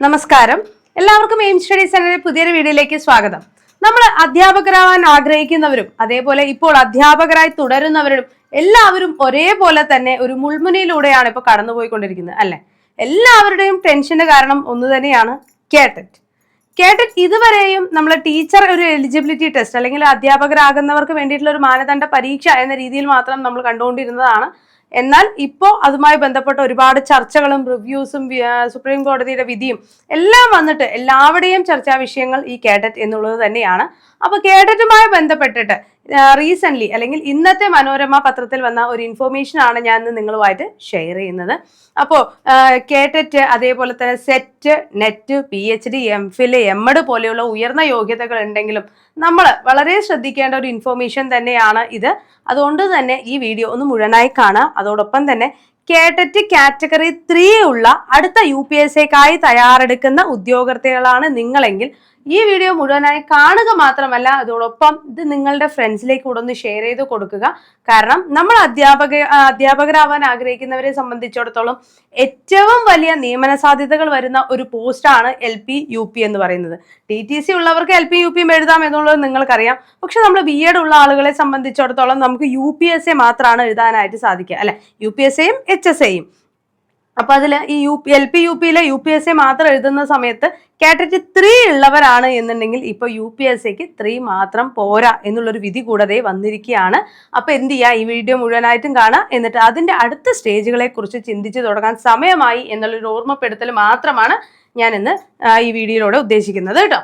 നമസ്കാരം. എല്ലാവർക്കും aim Study സെന്ററിന്റെ പുതിയൊരു വീഡിയോയിലേക്ക് സ്വാഗതം. നമ്മൾ അധ്യാപകരാവാൻ ആഗ്രഹിക്കുന്നവരും അതേപോലെ ഇപ്പോൾ അധ്യാപകരായി തുടരുന്നവരും എല്ലാവരും ഒരേപോലെ തന്നെ ഒരു മുൾമുനയിലൂടെയാണ് ഇപ്പോൾ കടന്നുപോയിക്കൊണ്ടിരിക്കുന്നത് അല്ലെ? എല്ലാവരുടെയും ടെൻഷന്റെ കാരണം ഒന്ന് തന്നെയാണ് കേട്ടറ്റ് കേട്ടറ്റ് ഇതുവരെയും നമ്മൾ ടീച്ചർ ഒരു എലിജിബിലിറ്റി ടെസ്റ്റ് അല്ലെങ്കിൽ അധ്യാപകരാകുന്നവർക്ക് വേണ്ടിയിട്ടുള്ള ഒരു മാനദണ്ഡ പരീക്ഷ എന്ന രീതിയിൽ മാത്രം നമ്മൾ കണ്ടുകൊണ്ടിരുന്നതാണ്. എന്നാൽ ഇപ്പോൾ അതുമായി ബന്ധപ്പെട്ട ഒരുപാട് ചർച്ചകളും റിവ്യൂസും സുപ്രീം കോടതിയുടെ വിധിയും എല്ലാം വന്നിട്ട് എല്ലാവരുടെയും ചർച്ചാ വിഷയങ്ങൾ ഈ കേഡറ്റ് എന്നുള്ളത് തന്നെയാണ്. അപ്പോൾ കേഡറ്റുമായി ബന്ധപ്പെട്ടിട്ട് റീസെന്റ് അല്ലെങ്കിൽ ഇന്നത്തെ മനോരമ പത്രത്തിൽ വന്ന ഒരു ഇൻഫോർമേഷൻ ആണ് ഞാൻ ഇന്ന് നിങ്ങളുമായിട്ട് ഷെയർ ചെയ്യുന്നത്. അപ്പോൾ കേട്ടറ്റ് അതേപോലെ തന്നെ set net P H D M phil M Ed പോലെയുള്ള ഉയർന്ന യോഗ്യതകൾ ഉണ്ടെങ്കിലും നമ്മൾ വളരെ ശ്രദ്ധിക്കേണ്ട ഒരു ഇൻഫോർമേഷൻ തന്നെയാണ് ഇത്. അതുകൊണ്ട് തന്നെ ഈ വീഡിയോ ഒന്ന് മുഴുവനായി കാണുക അതോടൊപ്പം തന്നെ കേട്ടറ്റ് കാറ്റഗറി ത്രീ ഉള്ള അടുത്ത യു പി എസ് എക്കായി തയ്യാറെടുക്കുന്ന ഉദ്യോഗാർത്ഥികളാണ് നിങ്ങളെങ്കിൽ ഈ വീഡിയോ മുഴുവനായി കാണുക മാത്രമല്ല അതോടൊപ്പം ഇത് നിങ്ങളുടെ ഫ്രണ്ട്സിലേക്ക് കൂടെ ഒന്ന് ഷെയർ ചെയ്ത് കൊടുക്കുക. കാരണം നമ്മൾ അധ്യാപക അധ്യാപകരാവാൻ ആഗ്രഹിക്കുന്നവരെ സംബന്ധിച്ചിടത്തോളം ഏറ്റവും വലിയ നിയമന സാധ്യതകൾ വരുന്ന ഒരു പോസ്റ്റാണ് എൽ പി യു പി എന്ന് പറയുന്നത്. ടി ടി സി ഉള്ളവർക്ക് എൽ പി യു പിയും എഴുതാം എന്നുള്ളത് നിങ്ങൾക്കറിയാം. പക്ഷെ നമ്മൾ ബി എഡ് ഉള്ള ആളുകളെ സംബന്ധിച്ചിടത്തോളം നമുക്ക് യു പി എസ് എ മാത്രമാണ് എഴുതാനായിട്ട് സാധിക്കുക. അല്ലെ? യു പി എസ് എയും എച്ച് എസ് എയും അപ്പൊ അതിൽ ഈ U P L P U പിയിലെ യു പി എസ് എ മാത്രം എഴുതുന്ന സമയത്ത് കാറ്റഗറി ത്രീ ഉള്ളവരാണ് എന്നുണ്ടെങ്കിൽ ഇപ്പൊ യു പി എസ് സിക്ക് ത്രീ മാത്രം പോരാ എന്നുള്ളൊരു വിധി കൂടാതെ വന്നിരിക്കുകയാണ് അപ്പൊ എന്ത് ചെയ്യുക ഈ വീഡിയോ മുഴുവനായിട്ടും കാണുക എന്നിട്ട് അതിന്റെ അടുത്ത സ്റ്റേജുകളെ കുറിച്ച് ചിന്തിച്ചു തുടങ്ങാൻ സമയമായി എന്നുള്ളൊരു ഓർമ്മപ്പെടുത്തൽ മാത്രമാണ് ഞാൻ ഇന്ന് ഈ വീഡിയോയിലൂടെ ഉദ്ദേശിക്കുന്നത് കേട്ടോ.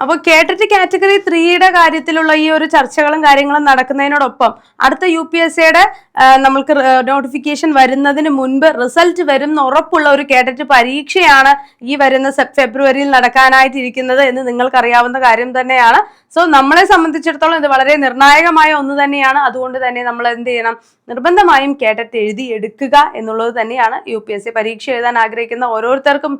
അപ്പോൾ കേട്ടിട്ട് കാറ്റഗറി ത്രീയുടെ കാര്യത്തിലുള്ള ഈ ഒരു ചർച്ചകളും കാര്യങ്ങളും നടക്കുന്നതിനോടൊപ്പം അടുത്ത യു പി എസ് സിയുടെ നമ്മൾക്ക് നോട്ടിഫിക്കേഷൻ വരുന്നതിന് മുൻപ് റിസൾട്ട് വരും ഉറപ്പുള്ള ഒരു കേട്ടിട്ട് പരീക്ഷയാണ് ഈ വരുന്ന ഫെബ്രുവരിയിൽ നടക്കാനായിട്ടിരിക്കുന്നത് എന്ന് നിങ്ങൾക്കറിയാവുന്ന കാര്യം തന്നെയാണ്. സോ നമ്മളെ സംബന്ധിച്ചിടത്തോളം ഇത് വളരെ നിർണായകമായ ഒന്ന് തന്നെയാണ്. അതുകൊണ്ട് തന്നെ നമ്മൾ എന്ത് ചെയ്യണം? നിർബന്ധമായും കേട്ടറ്റ് എഴുതി എടുക്കുക എന്നുള്ളത് തന്നെയാണ് യു പി എസ് സി പരീക്ഷ എഴുതാൻ ആഗ്രഹിക്കുന്ന ഓരോരുത്തർക്കും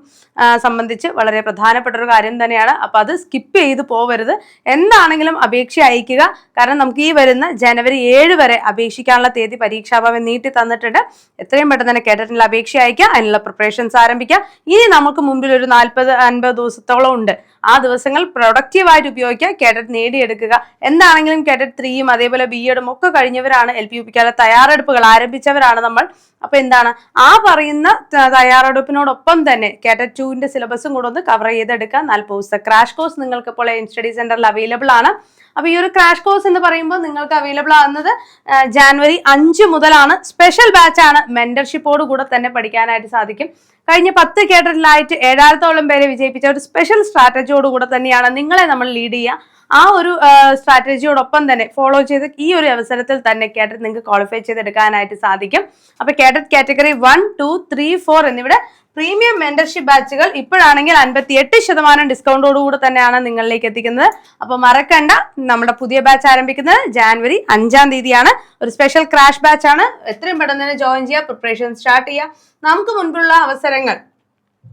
സംബന്ധിച്ച് വളരെ പ്രധാനപ്പെട്ട ഒരു കാര്യം തന്നെയാണ്. അപ്പൊ അത് സ്കിപ്പ് ചെയ്ത് പോവരുത്. എന്താണെങ്കിലും അപേക്ഷ അയക്കുക. കാരണം നമുക്ക് ഈ വരുന്ന ജനുവരി ഏഴ് വരെ അപേക്ഷിക്കാനുള്ള തീയതി പരീക്ഷാഭവൻ നീട്ടി തന്നിട്ടുണ്ട്. എത്രയും പെട്ടെന്ന് തന്നെ കേട്ടിട്ടുള്ള അപേക്ഷ അയക്കുക. അതിനുള്ള പ്രിപ്പറേഷൻസ് ആരംഭിക്കുക. ഇനി നമുക്ക് മുമ്പിൽ ഒരു നാൽപ്പത് അൻപത് ദിവസത്തോളം ഉണ്ട്. ആ ദിവസങ്ങൾ പ്രൊഡക്റ്റീവായിട്ട് ഉപയോഗിക്കുക കേഡറ്റ് നേടിയെടുക്കുക. എന്താണെങ്കിലും കേഡറ്റ് ത്രീയും അതേപോലെ ബി എഡും ഒക്കെ കഴിഞ്ഞവരാണ് എൽ പി യു പിക്കാരുടെ തയ്യാറെടുപ്പുകൾ ആരംഭിച്ചവരാണ് നമ്മൾ. അപ്പൊ എന്താണ്? ആ പറയുന്ന തയ്യാറെടുപ്പിനോടൊപ്പം തന്നെ കേഡറ്റ് ടുവിന്റെ സിലബസും കൂടെ ഒന്ന് കവർ ചെയ്തെടുക്കുക. നാൽപ്പത് ക്രാഷ് കോഴ്സ് നിങ്ങൾക്ക് ഇപ്പോൾ എയിം സ്റ്റഡി സെന്ററിൽ അവൈലബിൾ ആണ്. അപ്പൊ ഈ ഒരു ക്രാഷ് കോഴ്സ് എന്ന് പറയുമ്പോൾ നിങ്ങൾക്ക് അവൈലബിൾ ആവുന്നത് ജാനുവരി അഞ്ച് മുതലാണ്. സ്പെഷ്യൽ ബാച്ച് ആണ്. മെന്റർഷിപ്പോട് കൂടെ തന്നെ പഠിക്കാനായിട്ട് സാധിക്കും. കഴിഞ്ഞ പത്ത് കേഡറിലായിട്ട് ഏഴായിരത്തോളം പേരെ വിജയിപ്പിച്ച ഒരു സ്പെഷ്യൽ സ്ട്രാറ്റജിയോടുകൂടെ തന്നെയാണ് നിങ്ങളെ നമ്മൾ ലീഡ് ചെയ്യുക. ആ ഒരു സ്ട്രാറ്റജിയോടൊപ്പം തന്നെ ഫോളോ ചെയ്ത് ഈ ഒരു അവസരത്തിൽ തന്നെ കേഡറ്റ് നിങ്ങൾക്ക് ക്വാളിഫൈ ചെയ്തെടുക്കാനായിട്ട് സാധിക്കും. അപ്പൊ cadet category one two three four എന്നിവിടെ പ്രീമിയം മെന്റർഷിപ്പ് ബാച്ചുകൾ ഇപ്പോഴാണെങ്കിൽ അൻപത്തി എട്ട് ശതമാനം ഡിസ്കൗണ്ടോടുകൂടി തന്നെയാണ് നിങ്ങളിലേക്ക് എത്തിക്കുന്നത്. അപ്പൊ മറക്കണ്ട നമ്മുടെ പുതിയ ബാച്ച് ആരംഭിക്കുന്നത് ജാനുവരി അഞ്ചാം തീയതിയാണ്. ഒരു സ്പെഷ്യൽ ക്രാഷ് ബാച്ച് ആണ്. എത്രയും പെട്ടെന്ന് തന്നെ ജോയിൻ ചെയ്യുക പ്രിപ്പറേഷൻ സ്റ്റാർട്ട് ചെയ്യുക. നമുക്ക് മുൻപുള്ള അവസരങ്ങൾ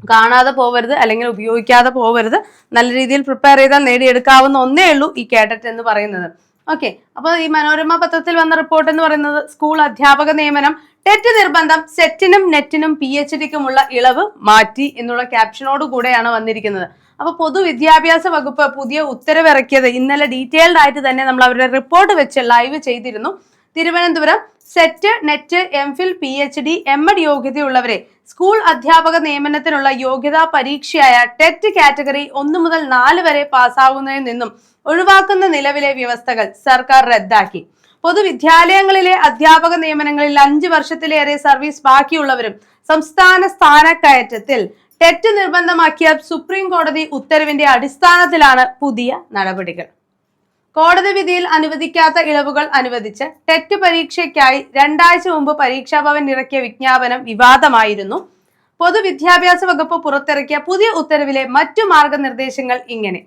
കാണാതെ പോവരുത് അല്ലെങ്കിൽ ഉപയോഗിക്കാതെ പോവരുത്. നല്ല രീതിയിൽ പ്രിപ്പയർ ചെയ്താൽ നേടിയെടുക്കാവുന്ന ഒന്നേ ഉള്ളൂ ഈ കേഡറ്റ് എന്ന് പറയുന്നത്. ഓക്കെ അപ്പോൾ ഈ മനോരമ പത്രത്തിൽ വന്ന റിപ്പോർട്ട് എന്ന് പറയുന്നത് സ്കൂൾ അധ്യാപക നിയമനം ടെറ്റ് നിർബന്ധം സെറ്റിനും നെറ്റിനും പി എച്ച് ഡിക്കുമുള്ള ഇളവ് മാറ്റി എന്നുള്ള ക്യാപ്ഷനോട് കൂടെയാണ് വന്നിരിക്കുന്നത്. അപ്പൊ പൊതുവിദ്യാഭ്യാസ വകുപ്പ് പുതിയ ഉത്തരവിറക്കിയത് ഇന്നലെ ഡീറ്റെയിൽഡ് ആയിട്ട് തന്നെ നമ്മൾ അവരുടെ റിപ്പോർട്ട് വെച്ച് ലൈവ് ചെയ്തിരുന്നു. Thiruvananthapuram SET NET M Phil P H D M Ed യോഗ്യതയുള്ളവരെ school അധ്യാപക നിയമനത്തിനുള്ള യോഗ്യതാ പരീക്ഷയായ ടെറ്റ് കാറ്റഗറി ഒന്ന് മുതൽ നാല് വരെ പാസ്സാകുന്നതിൽ നിന്നും ഒഴിവാക്കുന്ന നിലവിലെ വ്യവസ്ഥകൾ സർക്കാർ റദ്ദാക്കി. പൊതുവിദ്യാലയങ്ങളിലെ അധ്യാപക നിയമനങ്ങളിൽ അഞ്ച് വർഷത്തിലേറെ സർവീസ് ബാക്കിയുള്ളവരും സംസ്ഥാന സ്ഥാനക്കയറ്റത്തിൽ ടെറ്റ് നിർബന്ധമാക്കിയ സുപ്രീം കോടതി ഉത്തരവിന്റെ അടിസ്ഥാനത്തിലാണ് പുതിയ നടപടികൾ. കോടതി വിധിയിൽ അനുവദിക്കാത്ത ഇളവുകൾ അനുവദിച്ച് ടെറ്റ് പരീക്ഷയ്ക്കായി രണ്ടാഴ്ച മുമ്പ് പരീക്ഷാഭവൻ ഇറക്കിയ വിജ്ഞാപനം വിവാദമായിരുന്നു. പൊതുവിദ്യാഭ്യാസ വകുപ്പ് പുറത്തിറക്കിയ പുതിയ ഉത്തരവിലെ മറ്റു മാർഗനിർദ്ദേശങ്ങൾ ഇങ്ങനെ.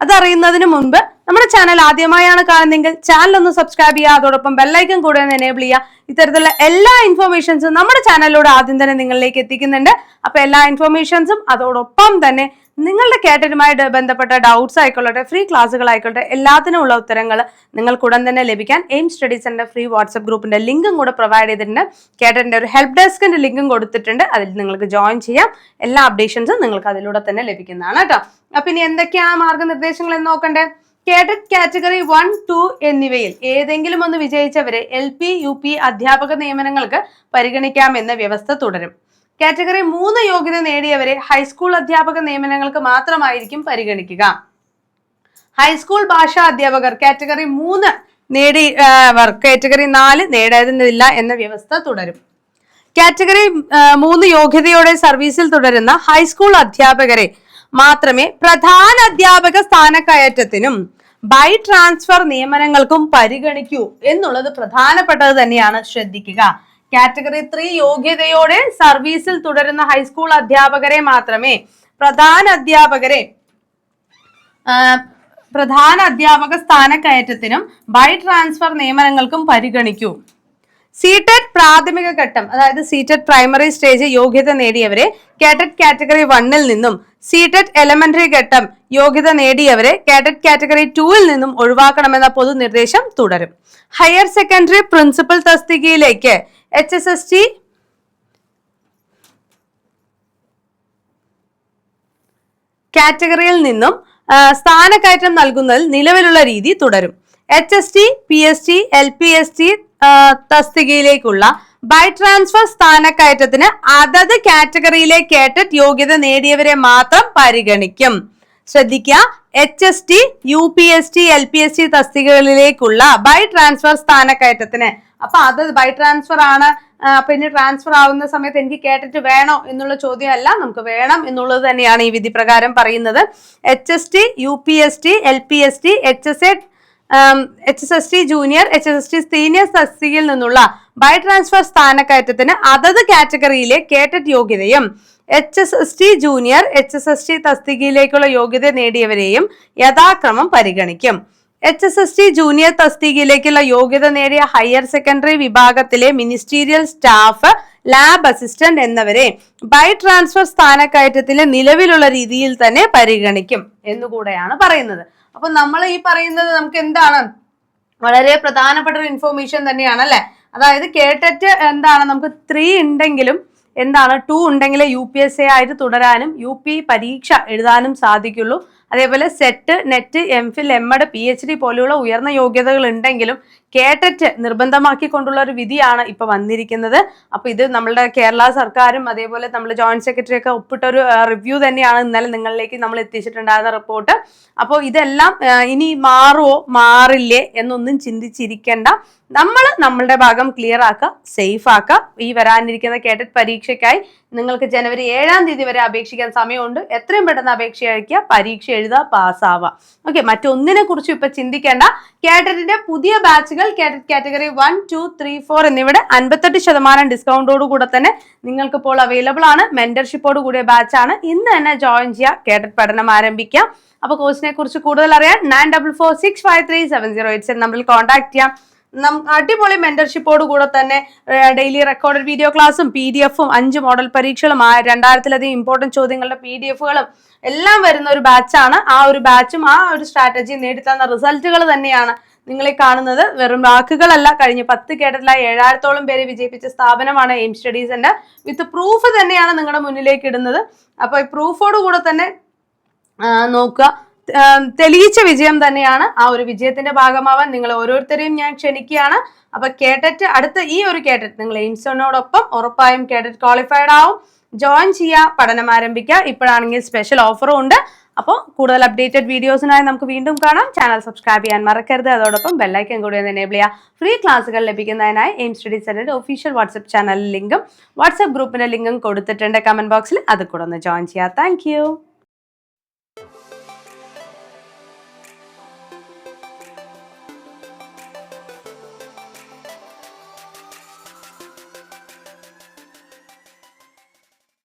അതറിയുന്നതിന് മുൻപ് നമ്മുടെ ചാനൽ ആദ്യമായാണ് കാണുന്നതെങ്കിൽ ചാനൽ ഒന്ന് സബ്സ്ക്രൈബ് ചെയ്യുക അതോടൊപ്പം ബെല്ലൈക്കൻ കൂടെ ഒന്ന് എനേബിൾ ചെയ്യുക. ഇത്തരത്തിലുള്ള എല്ലാ ഇൻഫർമേഷൻസും നമ്മുടെ ചാനലിലൂടെ ആദ്യം തന്നെ നിങ്ങളിലേക്ക് എത്തിക്കുന്നുണ്ട്. അപ്പൊ എല്ലാ ഇൻഫർമേഷൻസും അതോടൊപ്പം തന്നെ നിങ്ങളുടെ കാറ്റഗറിയുമായി ബന്ധപ്പെട്ട ഡൗട്ട്സ് ആയിക്കോട്ടെ ഫ്രീ ക്ലാസ്സുകൾ ആയിക്കോട്ടെ എല്ലാത്തിനുമുള്ള ഉത്തരങ്ങൾ നിങ്ങൾക്ക് ഉടൻ തന്നെ ലഭിക്കാൻ AIM Study Centre free WhatsApp ഗ്രൂപ്പിന്റെ ലിങ്കും കൂടെ പ്രൊവൈഡ് ചെയ്തിട്ടുണ്ട്. കേട്ടറിന്റെ ഒരു ഹെൽപ്പ് ഡെസ്കിന്റെ ലിങ്കും കൊടുത്തിട്ടുണ്ട്. അതിൽ നിങ്ങൾക്ക് ജോയിൻ ചെയ്യാം. എല്ലാ അപ്ഡേഷൻസും നിങ്ങൾക്ക് അതിലൂടെ തന്നെ ലഭിക്കുന്നതാണ് കേട്ടോ അപ്പൊ ഇനി എന്തൊക്കെയാണ് മാർഗനിർദ്ദേശങ്ങൾ എന്ന് നോക്കണ്ടേ? കേഡറ്റ് കാറ്റഗറി വൺ ടു എന്നിവയിൽ ഏതെങ്കിലും ഒന്ന് വിജയിച്ചവരെ എൽ പി യു പി അധ്യാപക നിയമനങ്ങൾക്ക് പരിഗണിക്കാമെന്ന വ്യവസ്ഥ തുടരും. കാറ്റഗറി മൂന്ന് യോഗ്യത നേടിയവരെ ഹൈസ്കൂൾ അധ്യാപക നിയമനങ്ങൾക്ക് മാത്രമായിരിക്കും പരിഗണിക്കുക. ഹൈസ്കൂൾ ഭാഷാ അധ്യാപകർ കാറ്റഗറി മൂന്ന് നേടി കാറ്റഗറി നാല് നേടേണ്ടതില്ല എന്ന വ്യവസ്ഥ തുടരും. കാറ്റഗറി മൂന്ന് യോഗ്യതയോടെ സർവീസിൽ തുടരുന്ന ഹൈസ്കൂൾ അധ്യാപകരെ മാത്രമേ പ്രധാന അധ്യാപക സ്ഥാനക്കയറ്റത്തിനും ബൈ ട്രാൻസ്ഫർ നിയമനങ്ങൾക്കും പരിഗണിക്കൂ എന്നുള്ളത് പ്രധാനപ്പെട്ടത് തന്നെയാണ് ശ്രദ്ധിക്കുക. കാറ്റഗറി ത്രീ യോഗ്യതയോടെ സർവീസിൽ തുടരുന്ന ഹൈസ്കൂൾ അധ്യാപകരെ മാത്രമേ പ്രധാന അധ്യാപകരെ പ്രധാന അധ്യാപക സ്ഥാനക്കയറ്റത്തിനും ബൈ ട്രാൻസ്ഫർ നിയമനങ്ങൾക്കും പരിഗണിക്കൂ. സീറ്റഡ് പ്രാഥമിക ഘട്ടം അതായത് സീറ്റഡ് പ്രൈമറി സ്റ്റേജ് യോഗ്യത നേടിയവരെ കാറ്റഡ് കാറ്റഗറി വണ്ണിൽ നിന്നും സീറ്റഡ് എലമെന്ററി ഘട്ടം യോഗ്യത നേടിയവരെ കാറ്റഡ് കാറ്റഗറി ടൂവിൽ നിന്നും ഒഴിവാക്കണമെന്ന പൊതുനിർദ്ദേശം തുടരും. ഹയർ സെക്കൻഡറി പ്രിൻസിപ്പൽ തസ്തികയിലേക്ക് എച്ച് എസ് എസ് ടി കാറ്റഗറിയിൽ നിന്നും സ്ഥാനക്കയറ്റം നൽകുന്നതിൽ നിലവിലുള്ള രീതി തുടരും. H S T P S T L P S T തസ്തികയിലേക്കുള്ള by transfer സ്ഥാനക്കയറ്റത്തിന് അതത് കാറ്റഗറിയിലെ കേട്ടറ്റ് യോഗ്യത നേടിയവരെ മാത്രം പരിഗണിക്കും. ശ്രദ്ധിക്കുക H S T U P S T L P S T തസ്തികകളിലേക്കുള്ള by transfer സ്ഥാനക്കയറ്റത്തിന് അപ്പൊ അത് ബൈ ട്രാൻസ്ഫർ ആണ്. അപ്പൊ ഇനി ട്രാൻസ്ഫർ ആവുന്ന സമയത്ത് എനിക്ക് കേട്ടിട്ട് വേണോ എന്നുള്ള ചോദ്യമല്ല. നമുക്ക് വേണം എന്നുള്ളത് തന്നെയാണ് ഈ വിധി പ്രകാരം പറയുന്നത് H S T U P S T L P S T H S H S S T junior H S S T senior തസ്തികയിൽ നിന്നുള്ള ബൈ ട്രാൻസ്ഫർ സ്ഥാനക്കയറ്റത്തിന് അതത് കാറ്റഗറിയിലെ കേട്ടറ്റ് യോഗ്യതയും H S S T junior H S S T തസ്തികയിലേക്കുള്ള യോഗ്യത നേടിയവരെയും യഥാക്രമം പരിഗണിക്കും. H S S T junior തസ്തികയിലേക്കുള്ള യോഗ്യത നേടിയ ഹയർ സെക്കൻഡറി വിഭാഗത്തിലെ മിനിസ്റ്റീരിയൽ സ്റ്റാഫ് ലാബ് അസിസ്റ്റന്റ് എന്നിവരെ ബൈ ട്രാൻസ്ഫർ സ്ഥാനക്കയറ്റത്തിലെ നിലവിലുള്ള രീതിയിൽ തന്നെ പരിഗണിക്കും എന്നുകൂടെയാണ് പറയുന്നത്. അപ്പൊ നമ്മൾ ഈ പറയുന്നത് നമുക്ക് എന്താണ്? വളരെ പ്രധാനപ്പെട്ട ഒരു ഇൻഫോർമേഷൻ തന്നെയാണ് അല്ലെ അതായത് കേട്ടിട്ട് എന്താണ്? നമുക്ക് ത്രീ ഉണ്ടെങ്കിലും എന്താണ്? ടു ഉണ്ടെങ്കിൽ യു പി എസ് എ ആയിട്ട് തുടരാനും യു പി പരീക്ഷ എഴുതാനും സാധിക്കുള്ളൂ. അതേപോലെ SET NET M Phil M Ed P H D പോലെയുള്ള ഉയർന്ന യോഗ്യതകൾ ഉണ്ടെങ്കിലും കേട്ടറ്റ് നിർബന്ധമാക്കിക്കൊണ്ടുള്ള ഒരു വിധിയാണ് ഇപ്പൊ വന്നിരിക്കുന്നത്. അപ്പൊ ഇത് നമ്മളുടെ കേരള സർക്കാരും അതേപോലെ നമ്മുടെ ജോയിന്റ് സെക്രട്ടറി ഒക്കെ ഒപ്പിട്ട ഒരു റിവ്യൂ തന്നെയാണ് ഇന്നലെ നിങ്ങളിലേക്ക് നമ്മൾ എത്തിച്ചിട്ടുണ്ടായിരുന്ന റിപ്പോർട്ട് അപ്പോൾ ഇതെല്ലാം ഇനി മാറുമോ മാറില്ലേ എന്നൊന്നും ചിന്തിച്ചിരിക്കേണ്ട. നമ്മൾ നമ്മളുടെ ഭാഗം ക്ലിയർ ആക്കുക സേഫ് ആക്കുക ഈ വരാനിരിക്കുന്ന കേട്ടറ്റ് പരീക്ഷയ്ക്കായി നിങ്ങൾക്ക് ജനുവരി ഏഴാം തീയതി വരെ അപേക്ഷിക്കാൻ സമയമുണ്ട്. എത്രയും പെട്ടെന്ന് അപേക്ഷ അയക്കുക പരീക്ഷ എഴുതുക പാസ്സാവുക ഓക്കെ മറ്റൊന്നിനെ കുറിച്ചും ഇപ്പൊ ചിന്തിക്കേണ്ട. കേട്ടറ്റിന്റെ പുതിയ ബാച്ചുകൾ KTET category one two three four എന്നിവിടെ അൻപത്തെട്ട് ശതമാനം ഡിസ്കൗണ്ടോട് കൂടെ തന്നെ നിങ്ങൾക്ക് ഇപ്പോൾ അവൈലബിൾ ആണ്. മെന്റർഷിപ്പോട് കൂടിയ ബാച്ച് ആണ്. ഇന്ന് തന്നെ ജോയിൻ ചെയ്യുക കേട്ടറ്റ് പഠനം ആരംഭിക്കാം. അപ്പൊ കോഴ്സിനെ കുറിച്ച് കൂടുതൽ അറിയാൻ nine double four six five three seven zero eight seven നമ്പറിൽ കോൺടാക്ട് ചെയ്യാം. അടിപൊളി മെന്റർഷിപ്പോട് കൂടെ തന്നെ ഡെയിലി റെക്കോർഡഡ് വീഡിയോ ക്ലാസ്സും പി ഡി എഫും അഞ്ച് മോഡൽ പരീക്ഷകളും ആ രണ്ടായിരത്തിലധികം ഇമ്പോർട്ടന്റ് ചോദ്യങ്ങളുടെ പി ഡി എഫുകളും എല്ലാം വരുന്ന ഒരു ബാച്ചാണ് ആ ഒരു ബാച്ചും ആ ഒരു സ്ട്രാറ്റജിയും നേടിത്തന്ന റിസൾട്ടുകൾ തന്നെയാണ് നിങ്ങളെ കാണുന്നത് വെറും വാക്കുകളല്ല. കഴിഞ്ഞ പത്ത് കേട്ടിട്ടുള്ള ഏഴായിരത്തോളം പേരെ വിജയിപ്പിച്ച സ്ഥാപനമാണ് AIM Study Centre. With proof തന്നെയാണ് നിങ്ങളുടെ മുന്നിലേക്ക് ഇടുന്നത്. അപ്പോൾ ഈ പ്രൂഫോട് കൂടെ തന്നെ നോക്കുക. തെളിയിച്ച വിജയം തന്നെയാണ് ആ ഒരു വിജയത്തിന്റെ ഭാഗമാവാൻ നിങ്ങൾ ഓരോരുത്തരെയും ഞാൻ ക്ഷണിക്കുകയാണ്. അപ്പൊ കേട്ടറ്റ് അടുത്ത ഈ ഒരു കേട്ടറ്റ് നിങ്ങൾ എയിംസിനോടൊപ്പം ഉറപ്പായും കേട്ടറ്റ് ക്വാളിഫൈഡ് ആവും. ജോയിൻ ചെയ്യുക പഠനം ആരംഭിക്കുക. ഇപ്പോഴാണെങ്കിൽ സ്പെഷ്യൽ ഓഫറും ഉണ്ട്. അപ്പോൾ കൂടുതൽ അപ്ഡേറ്റഡ് വീഡിയോസിനായി നമുക്ക് വീണ്ടും കാണാം. ചാനൽ സബ്സ്ക്രൈബ് ചെയ്യാൻ മറക്കരുത്. അതോടൊപ്പം ബെല്ലൈക്കൻ കൂടി ഒന്ന് എനേബിൾ ചെയ്യുക. ഫ്രീ ക്ലാസ്സുകൾ ലഭിക്കുന്നതിനായി എയിം സ്റ്റഡി സെന്ററിന്റെ ഒഫീഷ്യൽ വാട്സ്ആപ്പ് ചാനൽ ലിങ്കും വാട്സ്ആപ്പ് ഗ്രൂപ്പിന്റെ ലിങ്കും കൊടുത്തിട്ടുണ്ട് കമന്റ് ബോക്സിൽ അത് കൂടെ ഒന്ന് ജോയിൻ ചെയ്യുക താങ്ക്